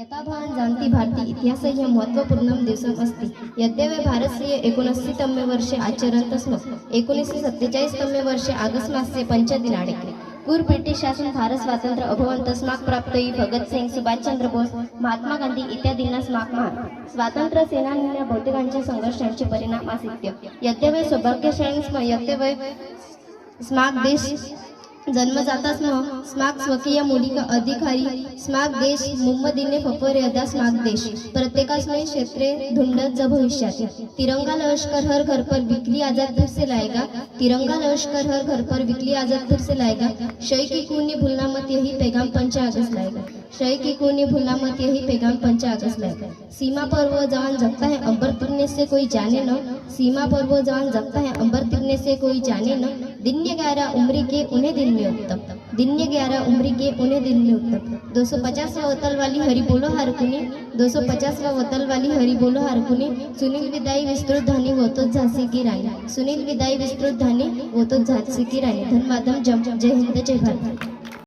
यथाभान जाणती भारती हे महत्त्वपूर्ण दिवसम अस्ति. यद्यवे भारतस्य एकोणऐंशीतमे वर्षे आचरन्त स्म एकोणीसशे सत्तेचाळीस सत्तेचाळीसतमे वर्षे ऑगस्ट मासचे पंचदिनाडे पूर्व ब्रिटिश शासन भारत स्वातंत्र्य अभवंत स्माक ही भगतसिंग सुभाषचंद्र बोस महात्मा गांधी इत्यादींना स्माक महान स्वातंत्र्य सेनानींना बहुतेकांच्या संघर्षांचे परिणाम आसित्य यद्यवे सौभाग्यशाळी स्म यद्यवे स्माक देश जन्मजाता स्म स्माक स्वकीय मूलिका अधिकारी स्माक देश मुम्मदीने फपर यदा स्माक देश. प्रत्येकास्मय क्षेत्रे धुंडत ज भविष्यात तिरंगा लश्कर हर घर पर बिकली आज़ाद फिर से लाएगा तिरंगा लश्कर हर घर पर बिकली आज़ाद फिर से लाएगा शय की कूनी भूलना मत यही पैगाम पंचा अगस्त लाएगा शय की कूनी भूलना मत यही पैगाम पंचा अगस्त लाएगा सीमा पर वो जवान जगता है अंबर तुरने से कोई जाने न. सीमा पर वो जवान जगता है अंबर तुरने से कोई जाने न। दिन ग्यारह उम्र के उन्हें दिन में उत्तम दिन ग्यारह उम्र के उन्हें दिन में उत्तम दो सौ पचास वतल वाली हरि बोलो हारकुने दो सौ पचास वतल वाली हरि बोलो हारकुने सुनील विदाई विस्तृत धानी वो तो झांसी की रानी। सुनील विदाई विस्तृत धानी वो तो झांसी की रानी। धन्यवादम जम। जय हिंद, जय भारत।